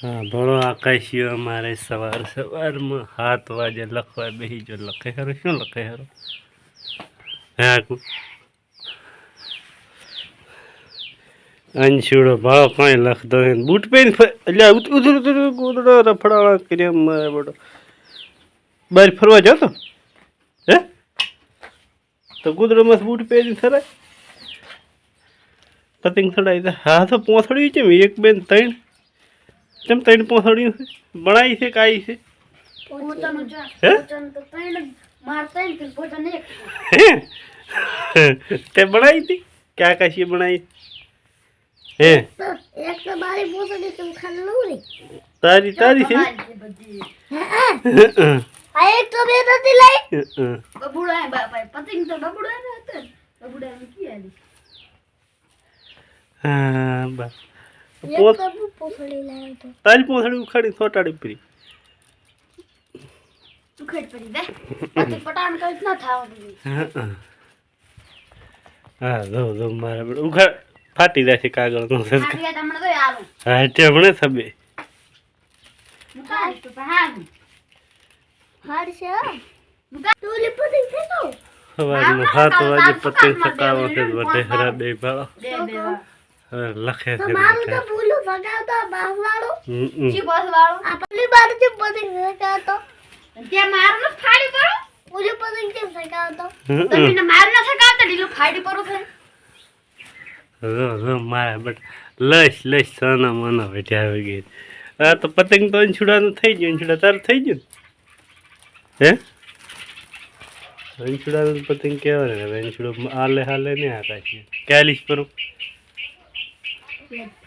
હા ભણો આકાશીઓ અમારે સવાર સવારમાં સાત વાગે લખવા બેસી જો લખે ખરો શું લખે ખરો હે આકુ અંશુડો ભાવ કાંઈ લખતો હે બૂટ પહેન એટલે ઉતર ઉધર ગોદડો રફડાળા કર્યા મારે બડો બહાર ફરવા જતો હે? તો ગોદડોમાં બૂટ પહેરી થરાય પતિંગ થડાય હા, તો પોથડ્યું છે એક બેન, ત્રણ? કેમ ત્રણ પોસડ્યું છે? બનાવી છે કાઈ છે? તો ત્રણ મારતા ને પોતાને એક. હે? તે બનાવી હતી? ક્યાં કાશી બનાવી હે? તારી તારી છે? આ એક તો બે નથી લઈ? હં. બબુડા બાપા પતંગ તો બબુડા ને બબુડા કી આલી હા બસ. એક પોત તો હું પોસડી લાવ્યો તો તારી પોથડી ઉખાડી થોટાડી પરી તું ખેડ પડી દે પછી પટાણ કઈ ના થાવાનું હં. હા જો જો મારા બેટા ઉખાડ ફાટી જાય છે કાગળનો સરખા આટલી તમને તો આલું હા તે ભણે સબે મુકા તો પહાડ હાડ છે મુકા તું લે પતંગ ફેંકો સવારમાં સાત વાગે પતંગ ચકાવો છે વધે હરા બે ભાવ બે બે હવે લખે છે મારું તો ભૂલું ભગાવતો બાસવાળો હમ, હમ. જી બાસવાળો આ પેલી બાર જે પતંગ ફેંકાતો તે મારું ફાડી પડો? ઓલી પતંગ કેમ ફેંકાતો તમે હમ. ને મારું ન ફેંકાતો ઢીલું ફાડી પડો છે. જો જો મારા બેટા લસ લશ સાના માના બેઠા આવી ગઈ. આ તો પતંગ તો અંછુડાનું થઈ ગયું અંછુડા તારું થઈ ગયું? હે? અંછુડાનું પતંગ કેવા ને અંછુડો હાલે હાલે નહીં આકાશ કેલિશ પર? red